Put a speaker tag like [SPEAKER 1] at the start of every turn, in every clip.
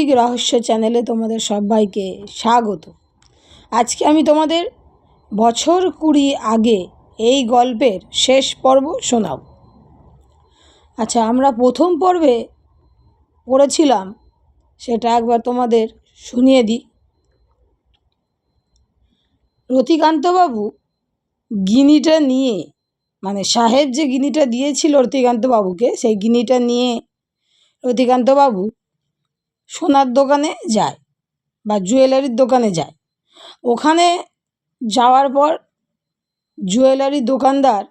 [SPEAKER 1] ভৌতিক রহস্য চ্যানেলে তোমাদের সবাইকে স্বাগত। আজকে আমি তোমাদের বছর কুড়ি আগে এই গল্পের শেষ পর্ব শোনাব। আচ্ছা আমরা প্রথম পর্বে পড়েছিলাম, সেটা একবার তোমাদের শুনিয়ে দিই। রতিকান্তবাবু গিনিটা নিয়ে মানে সাহেব যে গিনিটা দিয়েছিল রতিকান্তবাবুকে, সেই গিনিটা নিয়ে রতিকান্তবাবু সোনার দোকানে যায় বা জুয়েলারির দোকানে যায়। ওখানে যাওয়ার পর জুয়েলারির দোকানদার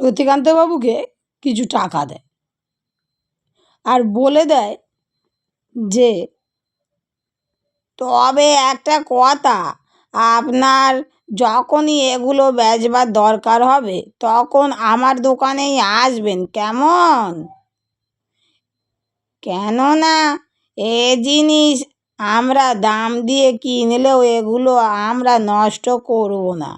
[SPEAKER 1] রতিকান্তবাবুকে কিছু টাকা দেয় আর বলে দেয় যে, তবে একটা কথা, আপনার যখনই এগুলো বেচবার দরকার হবে, তখন আমার দোকানেই আসবেন, কেমন? কেননা এ জিনিস আমরা দাম দিয়ে কিনলেও এগুলো আমরা নষ্ট করব না।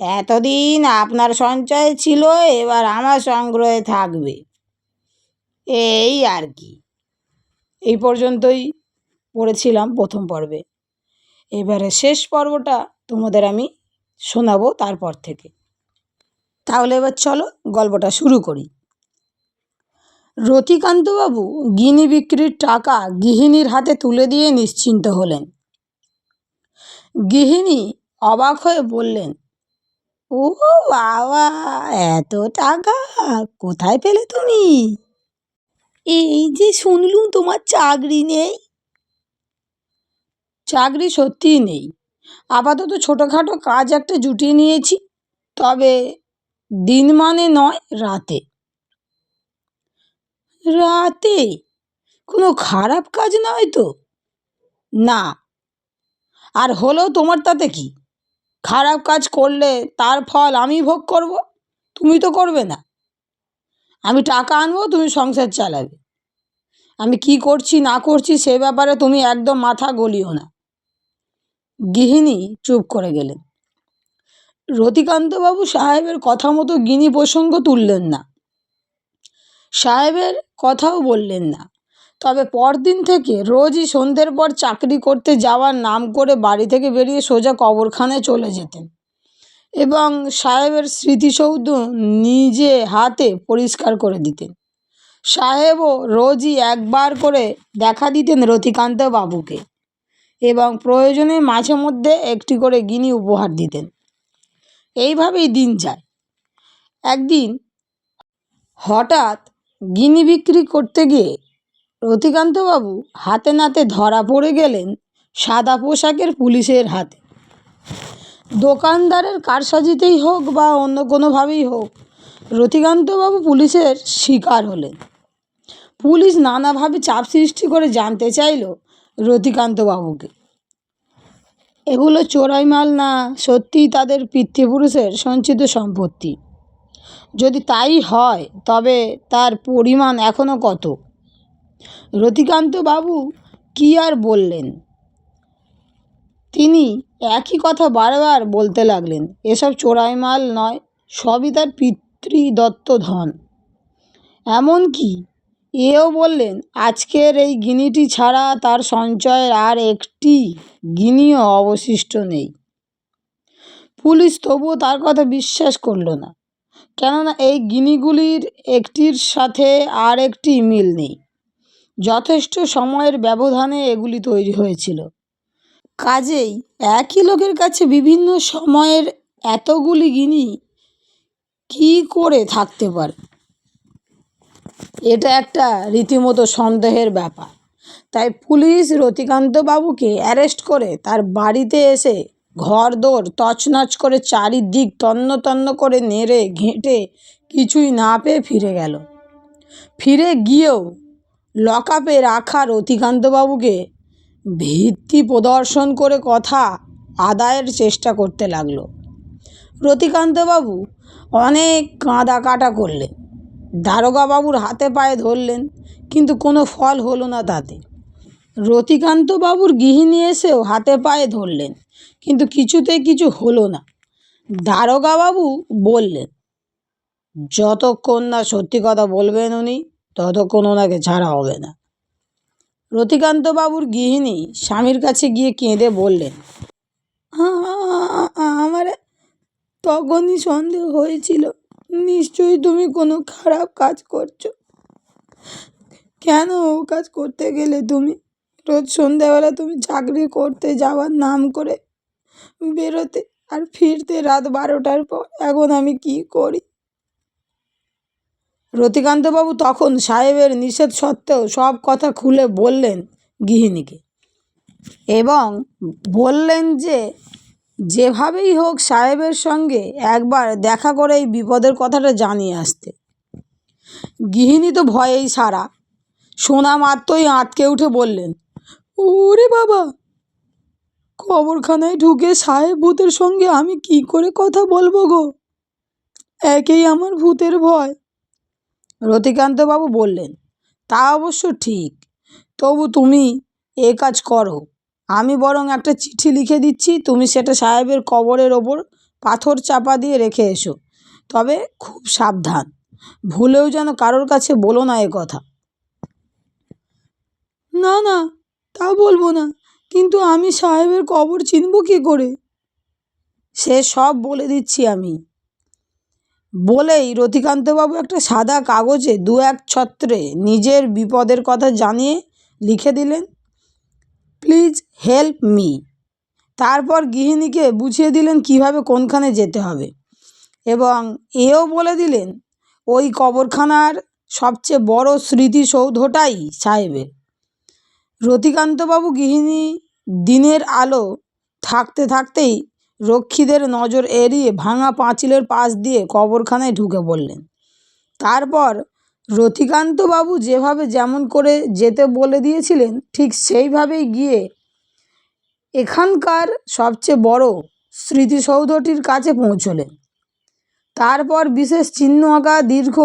[SPEAKER 1] এতদিন আপনার সঞ্চয় ছিল, এবার আমার সংগ্রহে থাকবে। এই আর কি। এই পর্যন্তই পড়েছিলাম প্রথম পর্বে। এবারে শেষ পর্বটা তোমাদের আমি শোনাবো তারপর থেকে। তাহলে এবার চলো গল্পটা শুরু করি। রতিকান্তবাবু গিনি বিক্রির টাকা গৃহিণীর হাতে তুলে দিয়ে নিশ্চিন্ত হলেন। গৃহিণী অবাক হয়ে বললেন, ও বাবা, এত টাকা কোথায় পেলে তুমি? এই যে শুনলুম তোমার চাকরি নেই? চাকরি সত্যিই নেই। আপাতত ছোটোখাটো কাজ একটা জুটিয়ে নিয়েছি, তবে দিন মানে নয়, রাতে। রাতে কোনো খারাপ কাজ নয় তো? না। আর হলেও তোমার তাতে কি? খারাপ কাজ করলে তার ফল আমি ভোগ করব? তুমি তো করবে না। আমি টাকা আনব, তুমি সংসার চালাবে। আমি কি করছি, না করছি, সে ব্যাপারে তুমি একদম মাথা গলিও না। গৃহিণী চুপ করে গেলেন। রতিকান্তবাবু সাহেবের কথা মতো গিনি প্রসঙ্গ তুললেন না। সাহেবের কথাও বললেন না। তবে পরদিন থেকে রোজই সন্ধ্যের পর চাকরি করতে যাওয়ার নাম করে বাড়ি থেকে বেরিয়ে সোজা কবরখানায় চলে যেতেন এবং সাহেবের স্মৃতিসৌধ নিজে হাতে পরিষ্কার করে দিতেন। সাহেবও রোজই একবার করে দেখা দিতেন রতিকান্ত বাবুকে এবং প্রয়োজনে মাঝে মধ্যে একটি করে গিনি উপহার দিতেন। এইভাবেই দিন যায়। একদিন হঠাৎ গিনি বিক্রি করতে গিয়ে রতিকান্তবাবু হাতে নাতে ধরা পড়ে গেলেন সাদা পোশাকের পুলিশের হাতে। দোকানদারের কারসাজিতেই হোক বা অন্য কোনোভাবেই হোক রতিকান্তবাবু পুলিশের শিকার হলেন। পুলিশ নানাভাবে চাপ সৃষ্টি করে জানতে চাইল রতিকান্তবাবুকে এগুলো চোরাই মাল না, সত্যিই তাদের পিতৃপুরুষের সঞ্চিত সম্পত্তি। যদি তাই হয়, তবে তার পরিমাণ এখনও কত? রতিকান্ত বাবু কী আর বললেন? তিনি একই কথা বারবার বলতে লাগলেন, এসব চোরাই মাল নয়, সবই তার পিতৃদত্ত ধন। এমনকি এও বললেন, আজকের এই গিনিটি ছাড়া তার সঞ্চয়ের আর একটি গিনিও অবশিষ্ট নেই। পুলিশ তবুও তার কথা বিশ্বাস করল না। কেননা এই গিনিগুলির একটির সাথে আর একটি মিল নেই। যথেষ্ট সময়ের ব্যবধানে এগুলি তৈরি হয়েছিল। কাজেই একই লোকের কাছে বিভিন্ন সময়ের এতগুলি গিনি কী করে থাকতে পারে? এটা একটা রীতিমতো সন্দেহের ব্যাপার। তাই পুলিশ রতিকান্তবাবুকে অ্যারেস্ট করে তার বাড়িতে এসে ঘর দোর তছনছ করে চারিদিক তন্ন তন্ন করে নেড়ে ঘেঁটে কিছুই না পেয়ে ফিরে গেল। ফিরে গিয়েও লকআপে রাখা রতিকান্তবাবুকে ভিত্তি প্রদর্শন করে কথা আদায়ের চেষ্টা করতে লাগল। রতিকান্তবাবু অনেক কাঁদা কাটা করলেন। দারোগাবাবুর হাতে পায়ে ধরলেন, কিন্তু কোনো ফল হলো না তাতে। রতিকান্তবাবুর গৃহিণী এসেও হাতে পায়ে ধরলেন। কিন্তু কিছুতেই কিছু হলো না। দারোগাবাবু বললেন, যতক্ষণ না সত্যি কথা বলবেন উনি, ততক্ষণ ওনাকে ছাড়া হবে না। রতিকান্তবাবুর গৃহিণী স্বামীর কাছে গিয়ে কেঁদে বললেন, "আ- আমার তখনই সন্দেহ হয়েছিল। নিশ্চয়ই তুমি কোনো খারাপ কাজ করছ। কেন ও কাজ করতে গেলে তুমি? রোজ সন্ধ্যাবেলা তুমি চাকরি করতে যাওয়ার নাম করে বেরোতে আর ফিরতে রাত বারোটার পর এখন আমি কি করি? রতিকান্তবাবু তখন সাহেবের নিষেধ সত্ত্বেও সব কথা খুলে বললেন গৃহিণীকে এবং বললেন যে, যেভাবেই হোক সাহেবের সঙ্গে একবার দেখা করে এই বিপদের কথাটা জানিয়ে আসতে। গৃহিণী তো ভয়েই সারা। শোনা মাত্রই আঁতকে উঠে বললেন, ওরে বাবা কবরখানায় ঢুকে সাহেব ভূতের সঙ্গে আমি কি করে কথা বলব গো? একেই আমার ভূতের ভয়। রতিকান্তবাবু বললেন, তা অবশ্য ঠিক। তবু তুমি এ কাজ করো। আমি বরং একটা চিঠি লিখে দিচ্ছি, তুমি সেটা সাহেবের কবরের ওপর পাথর চাপা দিয়ে রেখে এসো। তবে খুব সাবধান। ভুলেও যেন কারোর কাছে বলো না এ কথা। না না, তা বলব না। কিন্তু আমি সাহেবের কবর চিনব কী করে? সে সব বলে দিচ্ছি আমি। বলেই রতিকান্তবাবু একটা সাদা কাগজে দু এক ছত্রে নিজের বিপদের কথা জানিয়ে লিখে দিলেন, প্লিজ হেল্প মি। তারপর গৃহিণীকে বুঝিয়ে দিলেন কীভাবে কোনখানে যেতে হবে এবং এও বলে দিলেন, ওই কবরখানার সবচেয়ে বড় স্মৃতিসৌধটাই সাহেবের। রতিকান্তবাবু গৃহিণী দিনের আলো থাকতে থাকতেই রক্ষীদের নজর এড়িয়ে ভাঙা পাঁচিলের পাশ দিয়ে কবরখানায় ঢুকে পড়লেন। তারপর রতিকান্তবাবু যেভাবে যেমন করে যেতে বলে দিয়েছিলেন, ঠিক সেইভাবেই গিয়ে এখানকার সবচেয়ে বড় স্মৃতিসৌধটির কাছে পৌঁছলেন। তারপর বিশেষ চিহ্ন আঁকা দীর্ঘ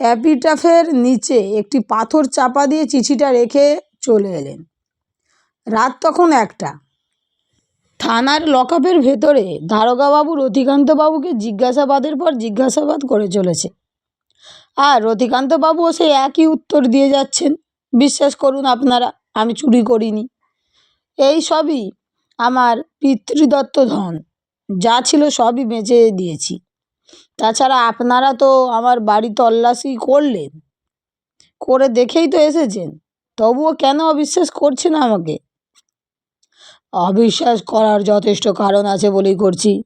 [SPEAKER 1] অ্যাপিটাফের নিচে একটি পাথর চাপা দিয়ে চিঠিটা রেখে চলে এলেন। রাত তখন একটা। থানার লকআপের ভেতরে দারোগাবাবু রতিকান্তবাবুকে জিজ্ঞাসাবাদের পর জিজ্ঞাসাবাদ করে চলেছে। আর রতিকান্তবাবুও সেই একই উত্তর দিয়ে যাচ্ছেন, বিশ্বাস করুন আপনারা, আমি চুরি করিনি। এই সবই আমার পিতৃদত্ত ধন, যা ছিল সবই বেঁচে দিয়েছি। তাছাড়া আপনারা তো আমার বাড়ি তল্লাশি করলেন, করে দেখেই তো এসেছেন, তবুও কেন অবিশ্বাস করছেন আমাকে? অবিশ্বাস করার যথেষ্ট কারণ আছে বলেই করছি।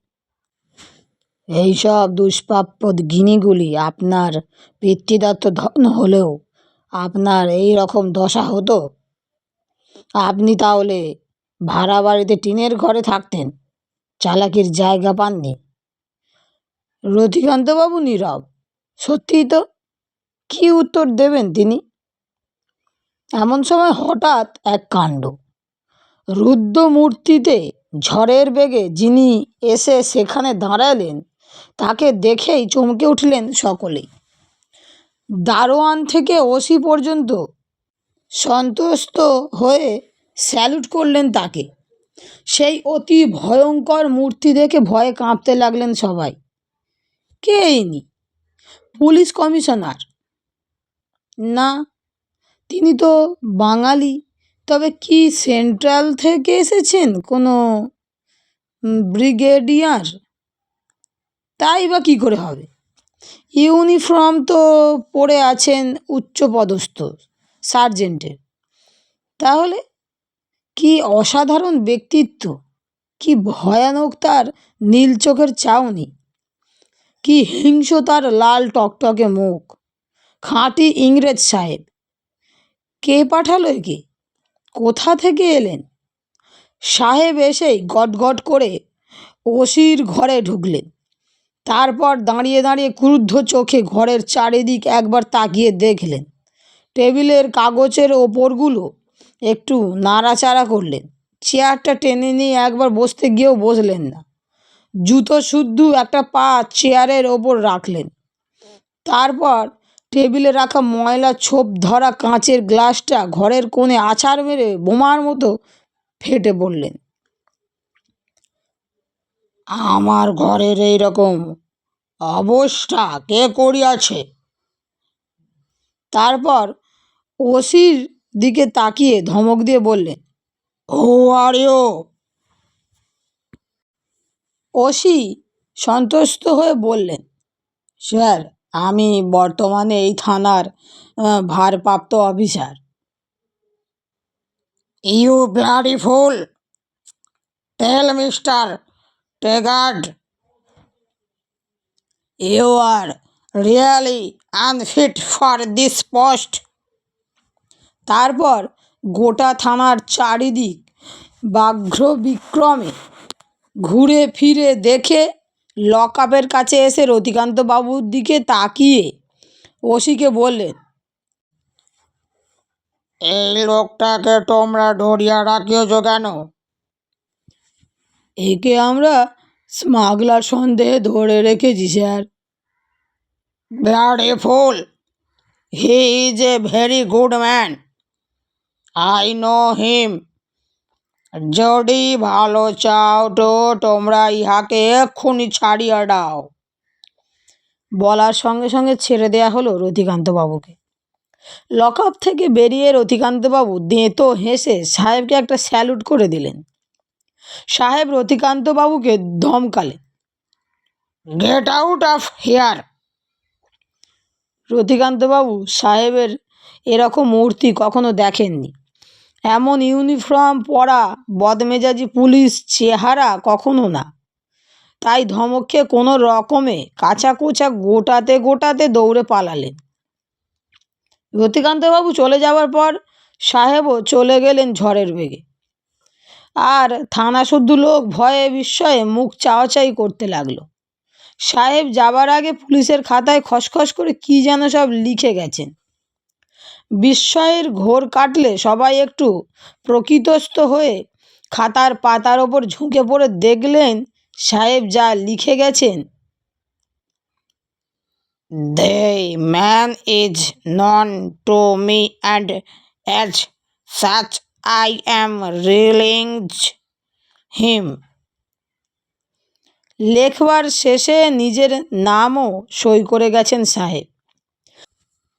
[SPEAKER 1] এইসব দুষ্প্রাপ্য গিনিগুলি আপনার পিতৃদত্ত ধন হলেও আপনার এই রকম দশা হতো। আপনি তাহলে ভাড়া বাড়িতে টিনের ঘরে থাকতেন, চালাকির জায়গা পাননি। রতিকান্তবাবু নীরব, সত্যিই তো? কী উত্তর দেবেন তিনি? এমন সময় হঠাৎ এক কাণ্ড রুদ্র মূর্তিতে ঝড়ের বেগে যিনি এসে সেখানে দাঁড়ালেন, তাকে দেখেই চমকে উঠলেন সকলেই। দারোয়ান থেকে ওসি পর্যন্ত সন্তুষ্ট হয়ে স্যালুট করলেন তাকে। সেই অতি ভয়ঙ্কর মূর্তি দেখে ভয়ে কাঁপতে লাগলেন সবাই। কে ইনি? Police commissioner? না, তিনি তো বাঙালি। তবে কি সেন্ট্রাল থেকে এসেছেন কোনো ব্রিগেডিয়ার? তাই বা কী করে হবে? ইউনিফর্ম তো পরে আছেন উচ্চপদস্থ সার্জেন্টের। তাহলে কি অসাধারণ ব্যক্তিত্ব, কি ভয়ানক তার নীল চোখের চাউনি, কি হিংস তার লাল টকটকে মুখ, খাঁটি ইংরেজ সাহেব। কে পাঠালো একে? কোথা থেকে এলেন? সাহেব এসেই গটগট করে ওসির ঘরে ঢুকলেন। তারপর দাঁড়িয়ে দাঁড়িয়ে ক্রুদ্ধ চোখে ঘরের চারিদিক একবার তাকিয়ে দেখলেন। টেবিলের কাগজের ওপরগুলো একটু নাড়াচাড়া করলেন। চেয়ারটা টেনে নিয়ে একবার বসতে গিয়েও বসলেন না। জুতো শুদ্ধ একটা পা চেয়ারের ওপর রাখলেন। তারপর টেবিলে রাখা ময়লা ছোপ ধরা কাঁচের গ্লাসটা ঘরের কোণে আছাড় মেরে বোমার মতো ফেটে পড়লেন। আমার ঘরের এই রকম অবস্থা কে করিয়াছে? তারপর ওসির দিকে তাকিয়ে ধমক দিয়ে বললেন, ও আর ইউ ওসি সন্তুষ্ট হয়ে বললেন, স্যার আমি বর্তমানে এই থানার ভারপ্রাপ্ত officer. You bloody fool, tell Mister Tegart, you are really unfit for this post. তারপর গোটা থানার চারিদিক ব্যাঘ্র বিক্রমে ঘুরে ফিরে দেখে লকআপের কাছে এসে রতিকান্ত বাবুর দিকে তাকিয়ে ওসিকে বললেন এই লোকটাকে তোমরা ধরিয়া রাখিয়েছ কেন? একে আমরা স্মাগলার সন্দেহে ধরে রেখেছি sir. Bloody fool he is a very good man. I know him. যদি ভালো চাও তো তোমরা ইহাকে এক্ষুনি ছাড়িয়া দাও। বলার সঙ্গে সঙ্গে ছেড়ে দেয়া হলো রতিকান্তবাবুকে লকআপ থেকে বেরিয়ে রতিকান্তবাবু দেঁতো হেসে সাহেবকে একটা স্যালুট করে দিলেন। সাহেব রতিকান্তবাবুকে ধমকালেন গেট আউট অফ হেয়ার রতিকান্তবাবু সাহেবের এরকম মূর্তি কখনো দেখেননি। এমন ইউনিফর্ম পরা বদমেজাজি পুলিশ চেহারা কখনো না। তাই ধমক খেয়ে কোনো রকমে কাঁচা কোচা গোটাতে গোটাতে দৌড়ে পালালেন। রতিকান্তবাবু চলে যাওয়ার পর সাহেবও চলে গেলেন ঝড়ের বেগে। আর থানা শুদ্ধ লোক ভয়ে বিস্ময়ে মুখ চাওয়াচাই করতে লাগল। সাহেব যাবার আগে পুলিশের খাতায় খসখস করে কী যেন সব লিখে গেছেন। বিস্ময়ের ঘোর কাটলে সবাই একটু প্রকৃতস্থ হয়ে খাতার পাতার ওপর ঝুঁকে পড়ে দেখলেন সাহেব যা লিখে গেছেন। The man is known to me and as such I am releasing him লেখবার শেষে নিজের নামও সই করে গেছেন সাহেব।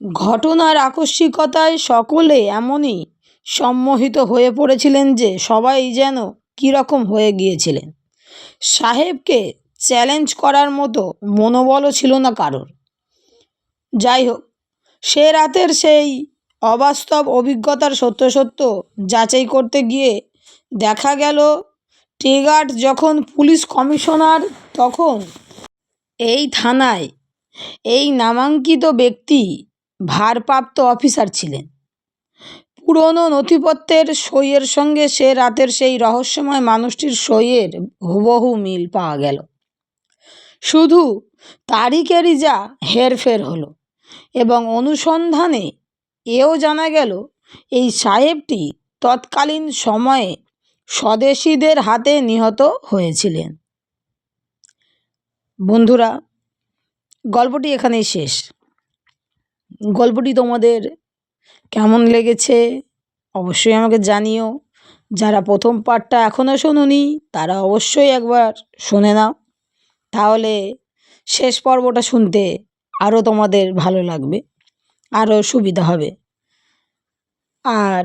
[SPEAKER 1] ঘটনার আকস্মিকতায় সকলে এমনই সম্মোহিত হয়ে পড়েছিলেন যে সবাই যেন কীরকম হয়ে গিয়েছিলেন। সাহেবকে চ্যালেঞ্জ করার মতো মনোবলও ছিল না কারোর। যাই হোক, সে রাতের সেই অবাস্তব অভিজ্ঞতার সত্য সত্য যাচাই করতে গিয়ে দেখা গেল টেগার্ড যখন পুলিশ কমিশনার তখন এই থানায় এই নামাঙ্কিত ব্যক্তি ভারপ্রাপ্ত অফিসার ছিলেন। পুরনো নথিপত্রের সইয়ের সঙ্গে সে রাতের সেই রহস্যময় মানুষটির সইয়ের হুবহু মিল পাওয়া গেল। শুধু তারিখেরই যা হেরফের হলো এবং অনুসন্ধানে এও জানা গেল, এই সাহেবটি তৎকালীন সময়ে স্বদেশীদের হাতে নিহত হয়েছিলেন। বন্ধুরা, গল্পটি এখানেই শেষ। গল্পটি তোমাদের কেমন লেগেছে অবশ্যই আমাকে জানিও। যারা প্রথম পার্টটা এখনও শোনোনি, তারা অবশ্যই একবার শুনে নাও। তাহলে শেষ পর্বটা শুনতে আরও তোমাদের ভালো লাগবে আরও সুবিধা হবে। আর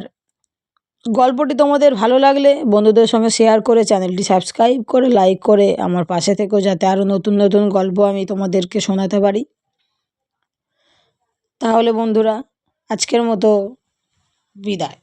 [SPEAKER 1] গল্পটি তোমাদের ভালো লাগলে বন্ধুদের সঙ্গে শেয়ার করে চ্যানেলটি সাবস্ক্রাইব করে লাইক করে আমার পাশে থেকেও যাতে আরও নতুন নতুন গল্প আমি তোমাদেরকে শোনাতে পারি। তাহলে বন্ধুরা আজকের মতো বিদায়।